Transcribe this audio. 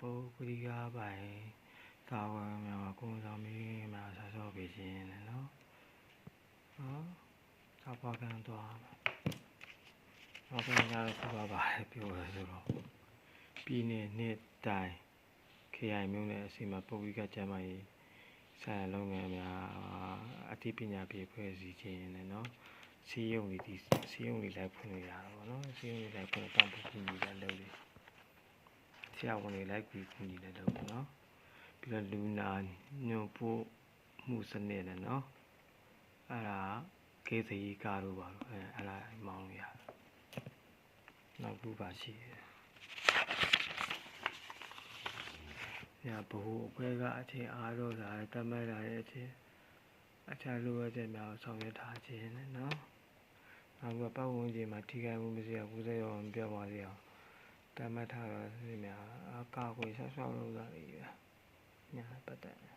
ပုဂ္ဂလိကပိုင်သာဝရများကိုယ်ဆောင်ပြီးများဆက်ဆော့ပေးခြင်းနဲ့နော်နော်သာပွားကန်သွားနောက်ပြန်ရတော့ခုပါပါတယ်ပြောရဆိုတော့ပြည်နယ်နှစ်တိုင်း KI မျိုးနဲ့အစီအမပုဂ္ဂလိကကျမ်းမာရေးဆိုင်ရာလုပ်ငန်းများအသိပညာပေးဖွဲ့စည်းခြင်းနဲ့နော်စီးရုံတွေဒီစီးရုံတွေလိုက်ဖွင့်လို့ရတာပေါ့နော်စီးရုံတွေလိုက်ဖွင့်တော့ပူကူညီတဲ့လုပ်တွေဆ ရာဝန်တွေလိုက်ကူကူညီတဲ့လုပ်ပေါ့နော်ပြီးတော့လူနာညွန်ပို့မှုစနစ်နဲ့နော်အဲ့ဒါကေးစရီကားတို့ပါတော့အဲအဲ့ဒါမောင်းလို့ရတယ်နောက်ခုပါရှိတယ်။ညာဘ ਹੁ အခွဲကအချင်းအားတော့တာတတ်မှတ်တာရဲ့အချင်းအခြားလိုအပ်တဲ့များကိုဆောင်ရွက်ထားခြင်းနဲ့နော်။နောက်ကပတ်ဝန်းကျင်မှာထိခိုက်မှုမရှိအောင်ကုသရောမပြောပါစေအောင် တတ်မှတ်ထားတာဒီများအကာအကွယ်ဆောက်ရှောက်လုပ်တာတွေပဲ။ညာပတ်သက်တယ်